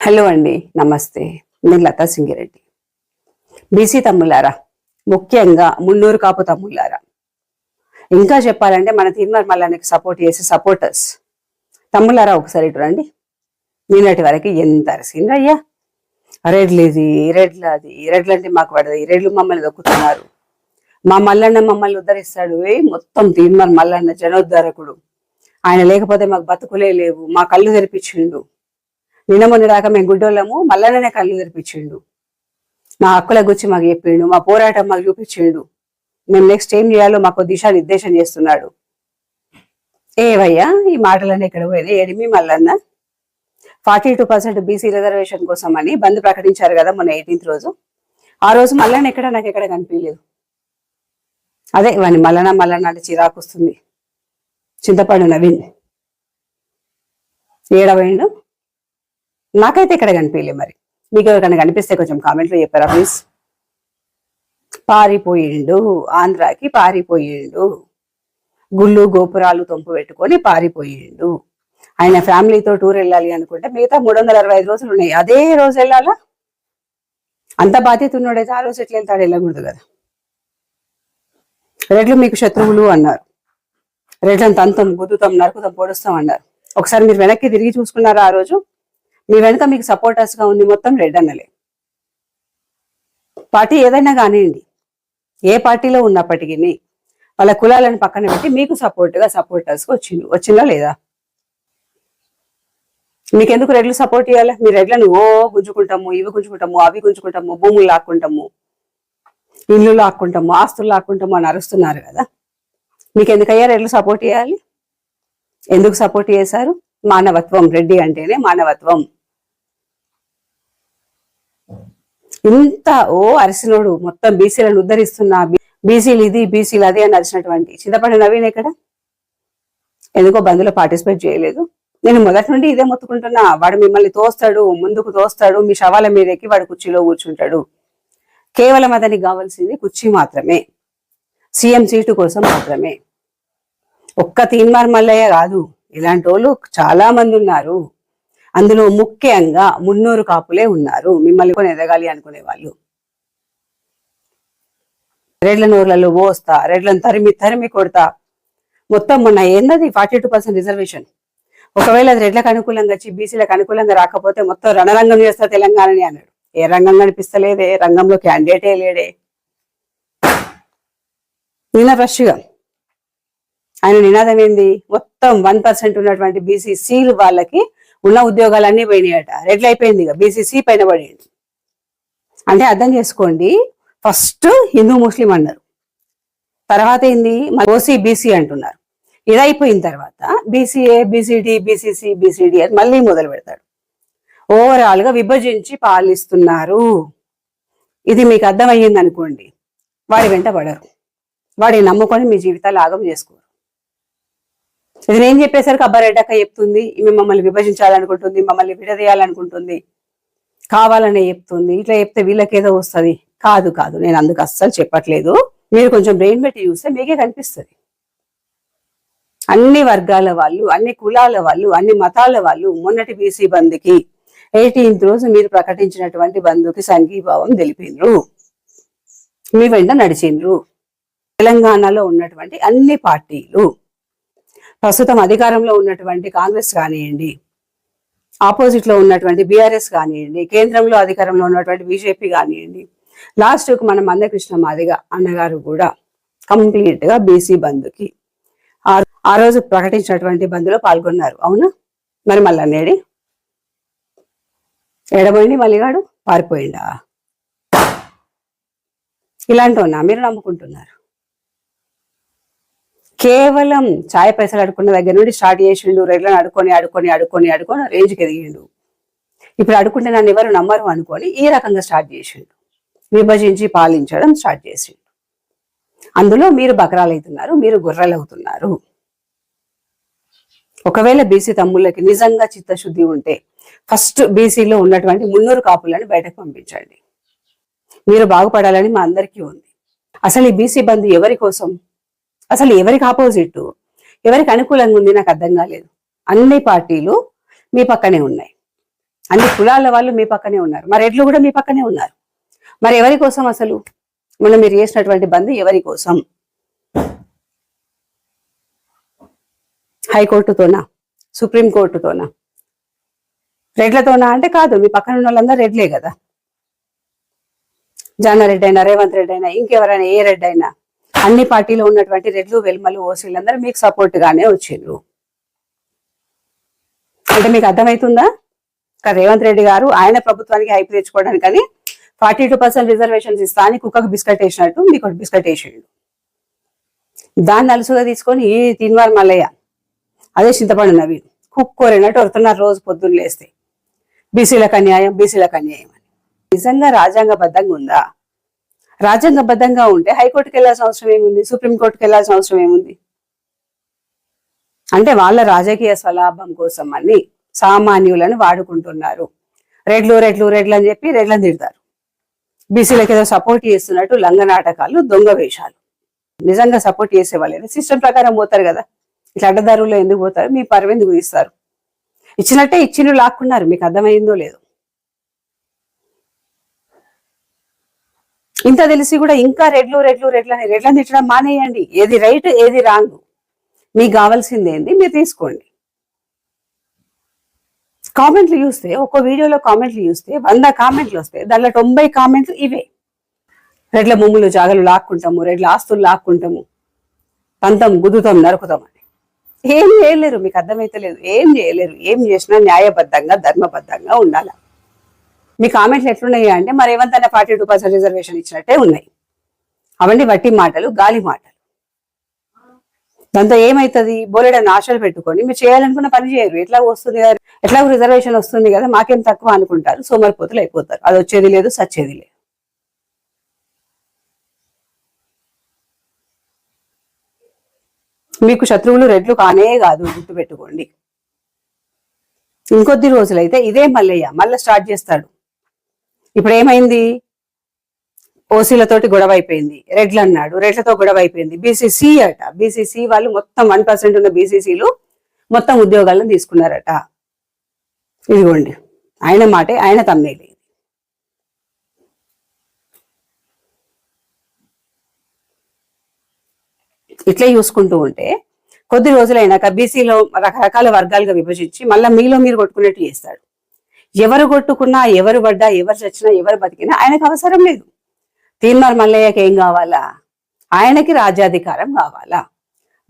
Hello అండి నమస్తే. నేను లతా సింగిరెడ్డి. బీసీ తమ్ములారా ముఖ్యంగా మున్నూరు కాపు తమ్ములారా. ఇంకా చెప్పాలంటే మన తీర్మార్ మల్లానికి సపోర్ట్ చేసే సపోర్టర్స్ తమ్ములారా ఒకసారి ఇటు రండి. నిన్నటి వరకు ఎంత అరిసింది అయ్యా? రెడ్లు ఇది రెడ్లు అది రెడ్లు అంటే మాకు పడదు. ఈ రెడ్లు మమ్మల్ని దొక్కుతున్నారు. మా మల్లన్న మమ్మల్ని ఉద్ధరిస్తాడు. ఏ మొత్తం తీర్మార్ మల్లన్న జనోద్ధరకుడు. ఆయన లేకపోతే మాకు బతుకులే లేవు. మా కళ్ళు తెరిపించిండు. నిన్న మొన్న దాకా మేము గుడ్డోళ్ళము మల్లన్ననే కళ్ళు తెరిపించిండు. మా హక్కుల గురించి మాకు చెప్పిండు మా పోరాటం మాకు చూపించిండు. మేము నెక్స్ట్ ఏం చేయాలో మాకు దిశా నిర్దేశం చేస్తున్నాడు ఏవయ్యా ఈ మాటలన్నీ ఇక్కడ పోయినాయి? ఎడిమి Mallanna? Forty two percent BC reservation కోసం అని బంద్ ప్రకటించారు కదా మొన్న ఎయిటీన్త్ రోజు. ఆ రోజు మల్లన్న ఎక్కడ? నాకు ఎక్కడ కనిపించలేదు. అదే వాని మల్లన్న మల్లన్న అంటే చిరాకు వస్తుంది. చింతపండు నవీన్. ఏడవైండు నాకైతే ఇక్కడ కనిపించలే మరి. మీకు ఎవరికైనా కనిపిస్తే కొంచెం కామెంట్లో చెప్పారా ప్లీజ్ పారిపోయిండు ఆంధ్రాకి పారిపోయిండు. గుళ్ళు గోపురాలు తొంపు పెట్టుకొని పారిపోయిండు. ఆయన ఫ్యామిలీతో టూర్ వెళ్ళాలి అనుకుంటే మిగతా మూడు వందల అరవై ఐదు రోజులు ఉన్నాయి. అదే రోజు వెళ్ళాలా? అంత బాధ్యత ఉన్నాడైతే ఆ రోజు ఎట్లా వెళ్తాడు వెళ్ళకూడదు కదా. రెడ్లు మీకు శత్రువులు అన్నారు. రెడ్లను తంతం గుద్దుతాం నరుకుతాం పొడుస్తాం అన్నారు. ఒకసారి మీరు వెనక్కి తిరిగి చూసుకున్నారా ఆ రోజు? మీ వెనుక మీకు సపోర్టర్స్గా ఉంది మొత్తం రెడ్ అన్నలే. పార్టీ ఏదైనా కానివ్వండి ఏ పార్టీలో ఉన్నప్పటికీ వాళ్ళ కులాలను పక్కన పెట్టి మీకు సపోర్ట్గా సపోర్టర్స్కి వచ్చింది వచ్చిండు వచ్చిందా లేదా? మీకెందుకు రెడ్లు సపోర్ట్ ఇవ్వాలి మీ రెడ్లను ఓ గుంజుకుంటాము ఇవి గుంజుకుంటాము అవి గుంజుకుంటాము భూములు లాక్కుంటాము ఇల్లు లాక్కుంటాము ఆస్తులు లాక్కుంటాము అని అరుస్తున్నారు కదా. మీకు ఎందుకయ్యా రెడ్లు సపోర్ట్ చేయాలి? ఎందుకు సపోర్ట్ చేశారు? మానవత్వం రెడ్డి అంటేనే మానవత్వం. ఇంత ఓ అరిసినోడు మొత్తం బీసీలను ఉద్ధరిస్తున్నా బీసీలు ఇది బీసీలు అది అని అరిచినటువంటి చింతపండు నవీన్ ఎక్కడ? ఎందుకో బంధులో పార్టిసిపేట్ చేయలేదు. నేను మొదటి నుండి ఇదే మొత్తుకుంటున్నా. వాడు మిమ్మల్ని తోస్తాడు ముందుకు తోస్తాడు మీ శవాల మీదకి వాడు కుర్చీలో కూర్చుంటాడు. కేవలం అతనికి కావాల్సింది కుర్చీ మాత్రమే. సీఎం సీటు కోసం మాత్రమే. ఒక్క తీన్మార్ మల్లయ్య కాదు. ఇలాంటి వాళ్ళు చాలా మంది ఉన్నారు. అందులో ముఖ్యంగా మున్నూరు కాపులే ఉన్నారు. మిమ్మల్ని కొని ఎదగాలి అనుకునే వాళ్ళు. రెడ్ల నోర్లలో పోస్తా రెడ్లను తరిమి తరిమి కొడతా. మొత్తం మొన్న ఏందది? ఫార్టీ టూ పర్సెంట్ రిజర్వేషన్ ఒకవేళ అది రెడ్లకు అనుకూలంగా వచ్చి బీసీలకు అనుకూలంగా రాకపోతే మొత్తం రణరంగం చేస్తా తెలంగాణని అన్నాడు. ఏ రంగం కనిపిస్తలేదే రంగంలో క్యాండిడేటే లేడే. నిన్న ఫ్రెష్గా ఆయన నినాదం ఏంది? మొత్తం వన్ పర్సెంట్ ఉన్నటువంటి బీసీసీలు వాళ్ళకి ఉన్న ఉద్యోగాలన్నీ పోయినాయట. రెడ్లు అయిపోయింది ఇక? బీసీసీ పైన పడేయండి అంటే అర్థం చేసుకోండి ఫస్ట్ హిందూ ముస్లిం అన్నారు. తర్వాత ఏంది? ఓసీ బీసీ అంటున్నారు. ఇది అయిపోయిన తర్వాత బీసీఏ బీసీడీ బీసీసీ బీసీడి అని మళ్ళీ మొదలు పెడతాడు. ఓవరాల్గా విభజించి పాలిస్తున్నారు. ఇది మీకు అర్థమయ్యింది అనుకోండి వాడి వెంట పడరు వాడిని నమ్ముకొని మీ జీవితాలు ఆగం చేసుకోరు. ఇది నేను చెప్పేసరికి అబ్బారెడ్డక్క చెప్తుంది ఈమె మమ్మల్ని విభజించాలనుకుంటుంది మమ్మల్ని విడదీయాలనుకుంటుంది. కావాలనే చెప్తుంది ఇట్లా చెప్తే వీళ్ళకేదో వస్తుంది. కాదు కాదు నేను అందుకు అస్సలు చెప్పట్లేదు. మీరు కొంచెం బ్రెయిన్ పెట్టి చూస్తే మీకే కనిపిస్తుంది. అన్ని వర్గాల వాళ్ళు అన్ని కులాల వాళ్ళు అన్ని మతాల వాళ్ళు మొన్నటి బీసీ బంద్కి ఎయిటీన్త్ రోజు మీరు ప్రకటించినటువంటి బంధుకి సంఘీభావం తెలిపిండ్రు మీ వెంట నడిచిండ్రు. తెలంగాణలో ఉన్నటువంటి అన్ని పార్టీలు. ప్రస్తుతం అధికారంలో ఉన్నటువంటి కాంగ్రెస్ కానివ్వండి ఆపోజిట్లో ఉన్నటువంటి బీఆర్ఎస్ కానివ్వండి కేంద్రంలో అధికారంలో ఉన్నటువంటి బీజేపీ కానివ్వండి లాస్ట్ మన మందకృష్ణ మాదిగ అన్నగారు కూడా కంప్లీట్గా బీసీ బంద్కి ఆ- ఆ రోజు ప్రకటించినటువంటి బంద్లో పాల్గొన్నారు. అవునా? మరి మళ్ళా నేడి? ఎడబోయింది మల్లిగాడు? పారిపోయిందా? ఇలాంటి ఉన్నా మీరు నమ్ముకుంటున్నారు. కేవలం ఛాయ్ పైసలు అడుకున్న దగ్గర నుండి స్టార్ట్ చేసిండు రెడ్లను అడుకొని అడుకొని అడుకొని అడుకొని రేంజ్కి ఎదిగిండు. ఇప్పుడు అడుకుంటే నన్ను ఎవరు నమ్మరు అనుకొని ఈ రకంగా స్టార్ట్ చేసిండు. విభజించి పాలించడం స్టార్ట్ చేసిండు. అందులో మీరు బకరాలు అవుతున్నారు మీరు గుర్రలు అవుతున్నారు ఒకవేళ బీసీ తమ్ముళ్ళకి నిజంగా చిత్తశుద్ధి ఉంటే ఫస్ట్ బీసీలో ఉన్నటువంటి మున్నూరు కాపులను బయటకు పంపించండి. మీరు బాగుపడాలని మా అందరికీ ఉంది. అసలు ఈ బీసీ బంధు ఎవరి కోసం? అసలు ఎవరికి ఆపోజిట్ ఎవరికి అనుకూలంగా ఉంది నాకు అర్థం కాలేదు. అన్ని పార్టీలు మీ పక్కనే ఉన్నాయి. అన్ని కులాల వాళ్ళు మీ పక్కనే ఉన్నారు. మరి రెడ్లు కూడా మీ పక్కనే ఉన్నారు. మరి ఎవరి కోసం అసలు? మొన్న మీరు చేసినటువంటి బంద్ ఎవరి కోసం? హైకోర్టుతోనా? సుప్రీంకోర్టుతోనా రెడ్లతోనా? అంటే కాదు మీ పక్కన ఉన్న వాళ్ళందరూ రెడ్లే కదా. జానారెడ్డి అయినా రేవంత్ రెడ్డి అయినా ఇంకెవరైనా ఏ రెడ్డి అయినా అన్ని పార్టీలో ఉన్నటువంటి రెడ్లు వెల్మలు ఓసీలందరూ మీకు సపోర్ట్ గానే వచ్చిండ్రు. అంటే మీకు అర్థమవుతుందా రేవంత్ రెడ్డి గారు ఆయన ప్రభుత్వానికి హైప్ తెచ్చుకోవడానికి కానీ ఫార్టీ టూ పర్సెంట్ రిజర్వేషన్స్ ఇస్తా అని కుక్కకు బిస్కెట్ వేసినట్టు మీకు ఒకటి బిస్కెట్ వేసిండు. దాన్ని అలుసుగా తీసుకొని ఈ తిన్వార్ మల్లయ్య అదే చింతపడు నవీన్ కుక్కోరినట్టు వస్తున్నారు రోజు పొద్దున్న లేస్తే. బీసీలకు అన్యాయం బీసీలకు అన్యాయం అని. నిజంగా రాజ్యాంగబద్ధంగా ఉందా? రాజ్యాంగబద్ధంగా ఉంటే హైకోర్టుకి వెళ్ళాల్సిన అవసరం ఏముంది? సుప్రీంకోర్టుకి వెళ్ళాల్సిన అవసరం ఏముంది? అంటే వాళ్ళ రాజకీయ స్వలాభం కోసం అని సామాన్యులను వాడుకుంటున్నారు. రెడ్లు రెడ్లు రెడ్లు అని చెప్పి రెడ్లను తిడతారు. బీసీలకు ఏదో సపోర్ట్ చేస్తున్నట్టు లంగ నాటకాలు దొంగ వేషాలు. నిజంగా సపోర్ట్ చేసేవాళ్ళు సిస్టమ్ ప్రకారం పోతారు కదా. ఇట్లా అడ్డదారుల్లో ఎందుకు పోతారు? మీ పరువు ఎందుకు తీస్తారు? ఇచ్చినట్టే ఇచ్చిన లాక్కున్నారు. మీకు అర్థమైందో లేదో. ఇంత తెలిసి కూడా ఇంకా రెడ్లు రెడ్లు రెడ్లు అని రెడ్లను తిట్టడం మానేయండి. ఏది రైట్ ఏది రాంగ్. మీకు కావాల్సింది ఏంది మీరు తీసుకోండి. కామెంట్లు చూస్తే ఒక్క వీడియోలో కామెంట్లు చూస్తే వంద కామెంట్లు వస్తాయి. దాంట్లో తొంభై కామెంట్లు ఇవే. రెడ్ల ముమ్ములు జాగలు లాక్కుంటాము రెడ్ల ఆస్తులు లాక్కుంటాము. పంతం గుద్దుతాం నరుకుతాం అని. ఏం చేయలేరు మీకు అర్థమైతలేదు ఏం చేయలేరు ఏం చేసినా న్యాయబద్ధంగా ధర్మబద్ధంగా ఉండాలి? మీ కామెంట్లు ఎట్లున్నాయి అంటే మరి ఏమంతా ఫార్టీ టూ పర్సెంట్ రిజర్వేషన్ ఇచ్చినట్టే ఉన్నాయి. అవన్నీ వట్టి మాటలు గాలి మాటలు. దాంతో ఏమవుతుంది బోలెడని ఆశలు పెట్టుకొని మీరు చేయాలనుకున్న పని చేయరు. ఎట్లా వస్తుంది కదా ఎట్లా రిజర్వేషన్ వస్తుంది కదా మాకేం తక్కువ అనుకుంటారు. సోమరిపోతులు అయిపోతారు. అది వచ్చేది లేదు సచ్చేది లేదు. మీకు శత్రువులు రెడ్లు కానే కాదు గుర్తుపెట్టుకోండి. ఇంకొద్ది రోజులైతే ఇదే మల్లయ్య మళ్ళీ స్టార్ట్ చేస్తాడు. ఇప్పుడు ఏమైంది ఓసీలతోటి గొడవ అయిపోయింది రెడ్లు అన్నాడు రెడ్లతో గొడవ అయిపోయింది బీసీసీ అట. బీసీసీ వాళ్ళు మొత్తం వన్ పర్సెంట్ ఉన్న బీసీసీలు మొత్తం ఉద్యోగాలను తీసుకున్నారట. ఇదిగోండి. ఆయన మాటే ఆయన తమ్మేది ఇట్లే చూసుకుంటూ ఉంటే కొద్ది రోజులైనాక బీసీలో రకరకాల వర్గాలుగా విభజించి మళ్ళీ మీలో మీరు కొట్టుకునేట్టు చేస్తాడు. ఎవరు కొట్టుకున్నా ఎవరు పడ్డా ఎవరు చచ్చినా ఎవరు బతికినా ఆయనకు అవసరం లేదు. తీన్మార్ మల్లయ్యకి ఏం కావాలా? ఆయనకి రాజ్యాధికారం కావాలా?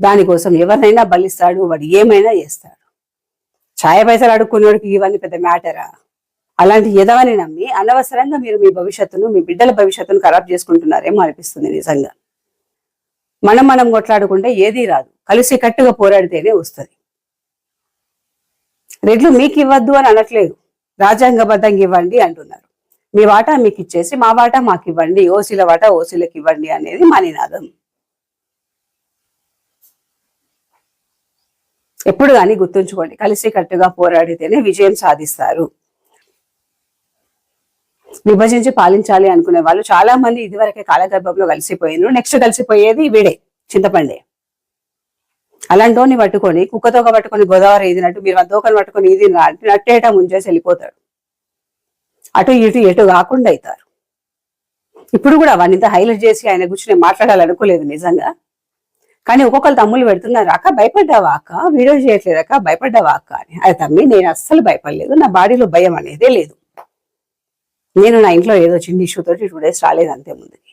దానికోసం ఎవరినైనా బలిస్తాడు వాడు ఏమైనా చేస్తాడు. ఛాయ పైసలు అడుక్కునేవాడికి ఇవన్నీ పెద్ద మ్యాటరా? అలాంటి ఎదవని నమ్మి అనవసరంగా మీరు మీ భవిష్యత్తును మీ బిడ్డల భవిష్యత్తును ఖరాబ్ చేసుకుంటున్నారేమో అనిపిస్తుంది నిజంగా. మనం మనం కొట్లాడుకుంటే ఏదీ రాదు. కలిసి కట్టుగా పోరాడితేనే వస్తుంది. రెడ్లు మీకు ఇవ్వద్దు అని అనట్లేదు. రాజ్యాంగబద్ధంగా ఇవ్వండి అంటున్నారు. మీ వాటా మీకు ఇచ్చేసి మా వాటా మాకు ఇవ్వండి ఓసీల వాటా ఓసీలకు ఇవ్వండి అనేది మా నినాదం. ఎప్పుడు కానీ గుర్తుంచుకోండి కలిసి కట్టుగా పోరాడితేనే విజయం సాధిస్తారు. విభజించి పాలించాలి అనుకునే వాళ్ళు చాలా మంది ఇదివరకే కాలగర్భంలో కలిసిపోయినారు నెక్స్ట్ కలిసిపోయేది వీడే చింతపండే. అలాంటోని పట్టుకొని కుక్కతోక పట్టుకొని గోదావరి ఈదినట్టు మీరు దోకని పట్టుకొని ఇది నట్టేట ముంచేసి వెళ్ళిపోతాడు. అటు ఇటు ఎటు కాకుండా అవుతారు. ఇప్పుడు కూడా వాడిని ఇంత హైలైట్ చేసి ఆయన కూర్చుని మాట్లాడాలనుకోలేదు నిజంగా. కానీ ఒక్కొక్కరు తమ్ముళ్ళు పెడుతున్నారు అక్క భయపడ్డావా అక్క? వీడియో చేయట్లేదు అక్క భయపడ్డావా అక్క? అని. అది తమ్మి నేను అస్సలు భయపడలేదు. నా బాడీలో భయం అనేదే లేదు. నేను నా ఇంట్లో ఏదో చిన్న ఇష్యూ తోటి టూ డేస్ రాలేదు అంతే ముందుకి.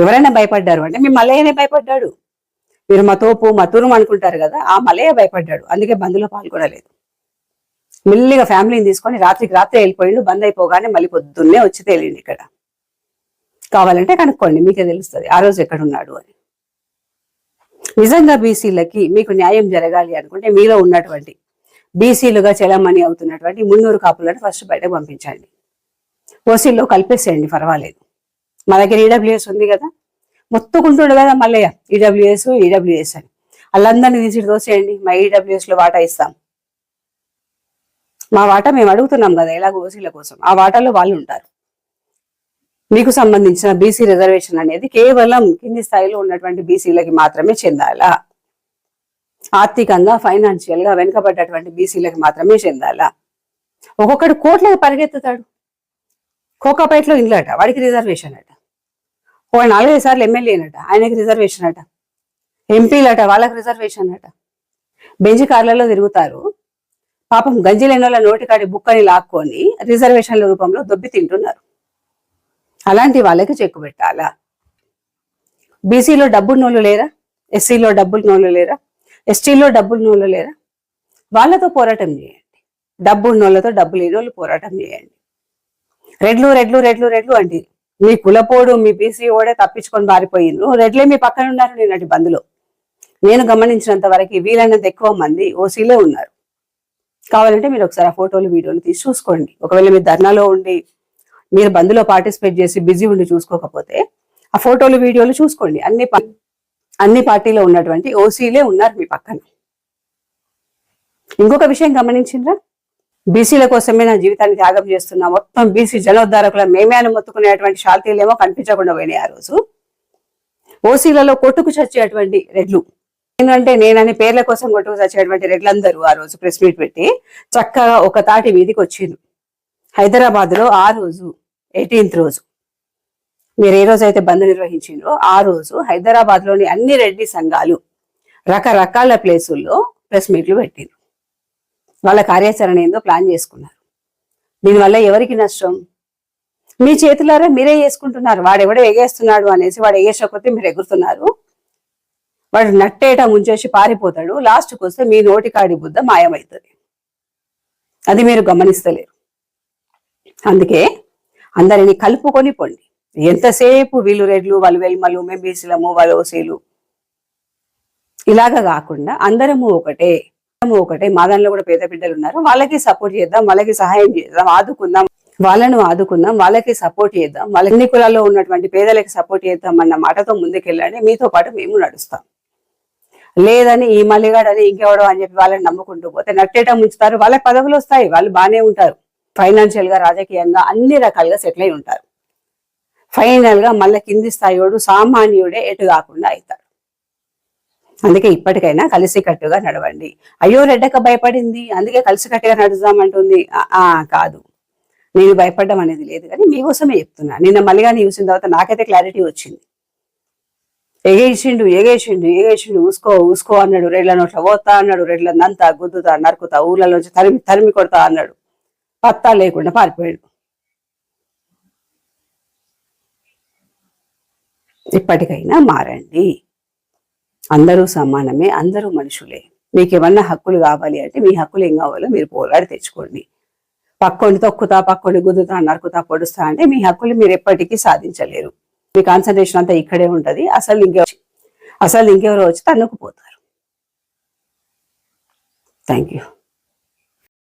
ఎవరైనా భయపడ్డారు అంటే మీ మల్లయ్యనే భయపడ్డాడు. మీరు మా తోపు మా తురుము అనుకుంటారు కదా ఆ మల్లయ్య భయపడ్డాడు. అందుకే బంద్లో పాల్గొనలేదు. మెల్లిగా ఫ్యామిలీని తీసుకొని రాత్రికి రాత్రి వెళ్ళిపోయిండు బంద్ అయిపోగానే మళ్ళీ పొద్దున్నే వచ్చి తేలిండి ఇక్కడ. కావాలంటే కనుక్కోండి మీకే తెలుస్తుంది ఆ రోజు ఎక్కడున్నాడు అని. నిజంగా బీసీలకి మీకు న్యాయం జరగాలి అనుకుంటే మీలో ఉన్నటువంటి బీసీలుగా చెలమణి అవుతున్నటువంటి మున్నూరు కాపులను ఫస్ట్ బయటకు పంపించండి. ఓసీల్లో కలిపేసేయండి పర్వాలేదు. మా దగ్గర ఈడబ్ల్యూఎస్ ఉంది కదా. మొత్తుకుంటుండు కదా మల్లయ్య. ఈడబ్ల్యూఎస్ ఈడబ్ల్యూఎస్ అని. వాళ్ళందరినీ తీసి తోసేయండి. మా ఈడబ్ల్యూఎస్లో వాటా ఇస్తాం. మా వాటా మేము అడుగుతున్నాం కదా ఎలాగో ఓసీల కోసం. ఆ వాటాలో వాళ్ళు ఉంటారు. మీకు సంబంధించిన బీసీ రిజర్వేషన్ అనేది కేవలం కింది స్థాయిలో ఉన్నటువంటి బీసీలకి మాత్రమే చెందాలా. ఆర్థికంగా ఫైనాన్షియల్గా వెనుకబడ్డటువంటి బీసీలకు మాత్రమే చెందాలా. ఒక్కొక్కడు కోట్లకు పరిగెత్తుతాడు. కోకాపేటలో ఇండ్లట వాడికి రిజర్వేషన్ అట. ఒక నాలుగైదు సార్లు ఎమ్మెల్యేనట ఆయనకి రిజర్వేషన్ అట. ఎంపీలట వాళ్ళకి రిజర్వేషన్ అట. బెంచ్ కార్లలో తిరుగుతారు. పాపం గంజి లేని వాళ్ళ నోటికాడి బుక్కని లాక్కొని రిజర్వేషన్ల రూపంలో దొబ్బి తింటున్నారు. అలాంటి వాళ్ళకి చెక్కు పెట్టాలా? బీసీలో డబ్బున్నోళ్ళు లేరా? ఎస్సీలో డబ్బున్నోళ్ళు లేరా? ఎస్టీలో డబ్బున్నోళ్ళు లేరా? వాళ్ళతో పోరాటం చేయండి. డబ్బు ఉన్నోళ్ళతో డబ్బు లేని వాళ్ళు పోరాటం చేయండి. రెడ్లు రెడ్లు రెడ్లు రెడ్లు అండి మీ కులపోడు మీ బీసీ ఓడే తప్పించుకొని బారిపోయిండ్రు. రెడ్లే మీ పక్కన ఉన్నారు నేనటి బంధులో. నేను గమనించినంత వరకు వీలైనంత ఎక్కువ మంది ఓసీలే ఉన్నారు. కావాలంటే మీరు ఒకసారి ఆ ఫోటోలు వీడియోలు తీసి చూసుకోండి. ఒకవేళ మీరు ధర్నాలో ఉండి మీరు బంధులో పార్టిసిపేట్ చేసి బిజీ ఉండి చూసుకోకపోతే ఆ ఫోటోలు వీడియోలు చూసుకోండి. అన్ని అన్ని పార్టీలో ఉన్నటువంటి ఓసీలే ఉన్నారు మీ పక్కన. ఇంకొక విషయం గమనించిండ్రా? బీసీల కోసమే నా జీవితాన్ని త్యాగం చేస్తున్నా. మొత్తం బీసీ జనోద్ధారకుల మేమే అని మొత్తుకునేటువంటి శాంతిలేమో కనిపించకుండా పోయినాయి ఆ రోజు. ఓసీలలో కొట్టుకు చచ్చేటువంటి రెడ్లు. ఏంటంటే నేనని పేర్ల కోసం కొట్టుకు చచ్చేటువంటి రెడ్లందరూ ఆ రోజు ప్రెస్ మీట్ పెట్టి చక్కగా ఒక తాటి వీధికి వచ్చింది హైదరాబాద్లో ఆ రోజు ఎయిటీన్త్ రోజు. మీరు ఏ రోజు అయితే బంద్ నిర్వహించిండ్రో ఆ రోజు హైదరాబాద్లోని అన్ని రెడ్డి సంఘాలు రకరకాల ప్లేసుల్లో ప్రెస్ మీట్లు పెట్టిండ్రు. వాళ్ళ కార్యాచరణ ఏందో ప్లాన్ చేసుకున్నారు. దీనివల్ల ఎవరికి నష్టం? మీ చేతులారా మీరే చేసుకుంటున్నారు. వాడెవడో ఎగేస్తున్నాడు అనేసి వాడు ఎగేసకపోతే మీరు ఎగురుతున్నారు. వాడు నట్టేట ముంచేసి పారిపోతాడు. లాస్ట్కి వస్తే మీ నోటికాడి బుద్ధ మాయమవుతుంది అది మీరు గమనిస్తలేరు. అందుకే అందరిని కలుపుకొని పొండి. ఎంతసేపు వీళ్ళు రెడ్లు వాళ్ళు వెల్మలు మేము బీసీలము వాళ్ళు ఓసీలు ఇలాగా కాకుండా అందరము ఒకటే. ఒకటే. మా దానిలో కూడా పేద బిడ్డలు ఉన్నారు. వాళ్ళకి సపోర్ట్ చేద్దాం వాళ్ళకి సహాయం చేద్దాం ఆదుకుందాం. వాళ్ళను ఆదుకుందాం వాళ్ళకి సపోర్ట్ చేద్దాం. వాళ్ళ అన్ని కులాల్లో ఉన్నటువంటి పేదలకి సపోర్ట్ చేద్దాం అన్న మాటతో ముందుకెళ్ళండి. మీతో పాటు మేము నడుస్తాం. లేదని ఈ మల్లిగాడని ఇంకెవడో అని చెప్పి వాళ్ళని నమ్ముకుంటూ పోతే నట్టేట ముంచుతారు వాళ్ళకి పదవులు వస్తాయి. వాళ్ళు బాగానే ఉంటారు. ఫైనాన్షియల్గా రాజకీయంగా అన్ని రకాలుగా సెటిల్ అయి ఉంటారు. ఫైనల్గా మళ్ళీ కింది స్థాయి సామాన్యుడే ఎటు కాకుండా అవుతాడు. అందుకే ఇప్పటికైనా కలిసికట్టుగా నడవండి. అయ్యో రెడ్డక భయపడింది. అందుకే కలిసికట్టుగా నడుద్దామంటుంది. ఆ, కాదు. నేను భయపడడం అనేది లేదు. కానీ మీకోసమే చెప్తున్నా. నిన్న మల్లిగాని చూసిన తర్వాత నాకైతే క్లారిటీ వచ్చింది. ఎగేసిండు ఎగేసిండు ఎగేసిండు. ఊసుకో ఊసుకో అన్నాడు. రెడ్ల నోట్ల పోతా అన్నాడు. రెడ్లంతా గుద్దుతా నరుకుతా ఊళ్ళలోంచి తరిమి తరిమి కొడతా అన్నాడు. పత్తా లేకుండా పారిపోయాడు. ఇప్పటికైనా మారండి. అందరూ సమానమే అందరూ మనుషులే. మీకు ఏమన్నా హక్కులు కావాలి అంటే మీ హక్కులు ఏం కావాలో మీరు పోరాడి తెచ్చుకోండి. పక్కోని తొక్కుతా పక్కోని గుద్దుతా నరుకుతా పొడుస్తా అంటే మీ హక్కులు మీరు ఎప్పటికీ సాధించలేరు. మీ కాన్సన్ట్రేషన్ అంతా ఇక్కడే ఉంటది. అసలు ఇంకెవరు అసలు ఇంకెవరో వచ్చి తన్నుకుపోతారు. Thank you